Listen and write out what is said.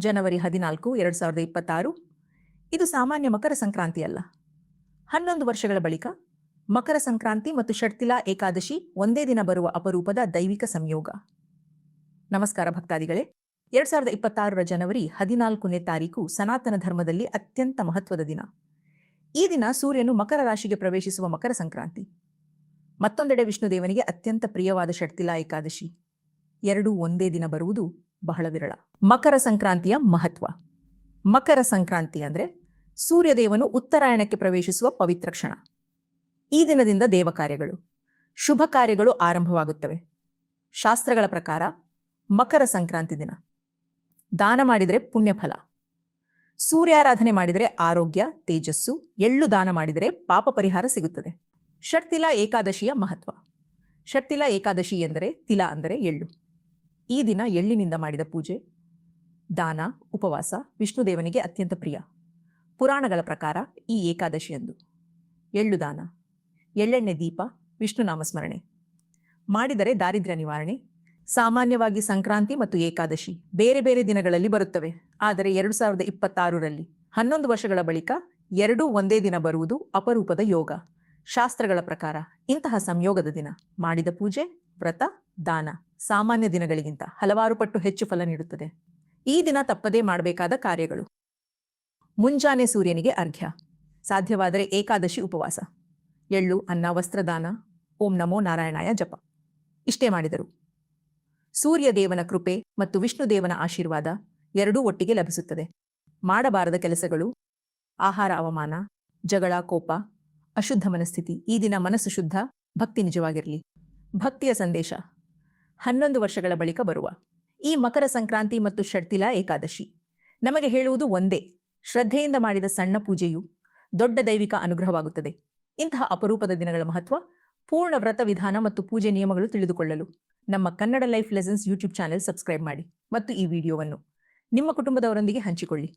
ಜನವರಿ ಹದಿನಾಲ್ಕು, ಎರಡು ಸಾವಿರದ ಇಪ್ಪತ್ತಾರು. ಇದು ಸಾಮಾನ್ಯ ಮಕರ ಸಂಕ್ರಾಂತಿ ಅಲ್ಲ. ಹನ್ನೊಂದು ವರ್ಷಗಳ ಬಳಿಕ ಮಕರ ಸಂಕ್ರಾಂತಿ ಮತ್ತು ಷಟ್ತಿಲಾ ಏಕಾದಶಿ ಒಂದೇ ದಿನ ಬರುವ ಅಪರೂಪದ ದೈವಿಕ ಸಂಯೋಗ. ನಮಸ್ಕಾರ ಭಕ್ತಾದಿಗಳೇ. ಎರಡು ಸಾವಿರದ ಇಪ್ಪತ್ತಾರರ ಜನವರಿ ಹದಿನಾಲ್ಕನೇ ತಾರೀಕು ಸನಾತನ ಧರ್ಮದಲ್ಲಿ ಅತ್ಯಂತ ಮಹತ್ವದ ದಿನ. ಈ ದಿನ ಸೂರ್ಯನು ಮಕರ ರಾಶಿಗೆ ಪ್ರವೇಶಿಸುವ ಮಕರ ಸಂಕ್ರಾಂತಿ. ಮತ್ತೊಂದೆಡೆ ವಿಷ್ಣುದೇವನಿಗೆ ಅತ್ಯಂತ ಪ್ರಿಯವಾದ ಷಟ್ತಿಲಾ ಏಕಾದಶಿ. ಎರಡೂ ಒಂದೇ ದಿನ ಬರುವುದು ಬಹಳ ವಿರಳ. ಮಕರ ಸಂಕ್ರಾಂತಿಯ ಮಹತ್ವ. ಮಕರ ಸಂಕ್ರಾಂತಿ ಅಂದ್ರೆ ಸೂರ್ಯದೇವನು ಉತ್ತರಾಯಣಕ್ಕೆ ಪ್ರವೇಶಿಸುವ ಪವಿತ್ರ ಕ್ಷಣ. ಈ ದಿನದಿಂದ ದೇವ ಕಾರ್ಯಗಳು. ಶುಭ ಕಾರ್ಯಗಳು ಆರಂಭವಾಗುತ್ತವೆ. ಶಾಸ್ತ್ರಗಳ ಪ್ರಕಾರ ಮಕರ ಸಂಕ್ರಾಂತಿ ದಿನ. ದಾನ ಮಾಡಿದರೆ ಪುಣ್ಯಫಲ. ಸೂರ್ಯಾರಾಧನೆ ಮಾಡಿದರೆ ಆರೋಗ್ಯ, ತೇಜಸ್ಸು, ಎಳ್ಳು ದಾನ ಮಾಡಿದರೆ ಪಾಪ ಪರಿಹಾರ ಸಿಗುತ್ತದೆ. ಷಟ್ತಿಲ ಏಕಾದಶಿಯ ಮಹತ್ವ. ಷಟ್ತಿಲ ಏಕಾದಶಿ ಎಂದರೆ ತಿಲ ಅಂದರೆ ಎಳ್ಳು. ಈ ದಿನ ಎಳ್ಳಿನಿಂದ ಮಾಡಿದ ಪೂಜೆ, ದಾನ, ಉಪವಾಸ ವಿಷ್ಣುದೇವನಿಗೆ ಅತ್ಯಂತ ಪ್ರಿಯ. ಪುರಾಣಗಳ ಪ್ರಕಾರ ಈ ಏಕಾದಶಿಯಂದು. ಎಳ್ಳು ದಾನ, ಎಳ್ಳೆಣ್ಣೆ ದೀಪ, ವಿಷ್ಣು ನಾಮಸ್ಮರಣೆ. ಮಾಡಿದರೆ ದಾರಿದ್ರ್ಯ ನಿವಾರಣೆ, ಸಾಮಾನ್ಯವಾಗಿ ಸಂಕ್ರಾಂತಿ ಮತ್ತು ಏಕಾದಶಿ ಬೇರೆ ಬೇರೆ ದಿನಗಳಲ್ಲಿ ಬರುತ್ತವೆ. ಆದರೆ ಎರಡು ಸಾವಿರದ ಇಪ್ಪತ್ತಾರರಲ್ಲಿ, ಹನ್ನೊಂದು ವರ್ಷಗಳ ಬಳಿಕ ಎರಡೂ ಒಂದೇ ದಿನ ಬರುವುದು ಅಪರೂಪದ ಯೋಗ. ಶಾಸ್ತ್ರಗಳ ಪ್ರಕಾರ ಇಂತಹ ಸಂಯೋಗದ ದಿನ ಮಾಡಿದ ಪೂಜೆ, ವ್ರತ, ದಾನ. ಸಾಮಾನ್ಯ ದಿನಗಳಿಗಿಂತ ಹಲವಾರು ಪಟ್ಟು ಹೆಚ್ಚು ಫಲ ನೀಡುತ್ತದೆ. ಈ ದಿನ ತಪ್ಪದೇ ಮಾಡಬೇಕಾದ ಕಾರ್ಯಗಳು. ಮುಂಜಾನೆ ಸೂರ್ಯನಿಗೆ ಅರ್ಘ್ಯ. ಸಾಧ್ಯವಾದರೆ ಏಕಾದಶಿ ಉಪವಾಸ. ಎಳ್ಳು, ಅನ್ನ, ವಸ್ತ್ರದಾನ. ಓಂ ನಮೋ ನಾರಾಯಣಾಯ ಜಪ. ಇಷ್ಟೇ ಮಾಡಿದರು. ಸೂರ್ಯದೇವನ ಕೃಪೆ ಮತ್ತು ವಿಷ್ಣುದೇವನ ಆಶೀರ್ವಾದ ಎರಡೂ ಒಟ್ಟಿಗೆ ಲಭಿಸುತ್ತದೆ. ಮಾಡಬಾರದ ಕೆಲಸಗಳು, ಆಹಾರ ಅವಮಾನ, ಜಗಳ, ಕೋಪ, ಅಶುದ್ಧ ಮನಸ್ಥಿತಿ, ಈ ದಿನ ಮನಸ್ಸು ಶುದ್ಧ, ಭಕ್ತಿ ನಿಜವಾಗಿರಲಿ. ಭಕ್ತಿಯ ಸಂದೇಶ. ಹನ್ನೊಂದು ವರ್ಷಗಳ ಬಳಿಕ ಬರುವ. ಈ ಮಕರ ಸಂಕ್ರಾಂತಿ ಮತ್ತು ಷಡ್ತಿಲಾ ಏಕಾದಶಿ. ನಮಗೆ ಹೇಳುವುದು ಒಂದೇ. ಶ್ರದ್ಧೆಯಿಂದ ಮಾಡಿದ ಸಣ್ಣ ಪೂಜೆಯು ದೊಡ್ಡ ದೈವಿಕ ಅನುಗ್ರಹವಾಗುತ್ತದೆ. ಇಂತಹ ಅಪರೂಪದ ದಿನಗಳ ಮಹತ್ವ ಪೂರ್ಣ ವ್ರತ ವಿಧಾನ ಮತ್ತು ಪೂಜೆ ನಿಯಮಗಳು ತಿಳಿದುಕೊಳ್ಳಲು ನಮ್ಮ Kannada life lessons YouTube channel subscribe ಮಾಡಿ ಮತ್ತು ಈ ವಿಡಿಯೋವನ್ನು ನಿಮ್ಮ ಕುಟುಂಬದವರೊಂದಿಗೆ ಹಂಚಿಕೊಳ್ಳಿ.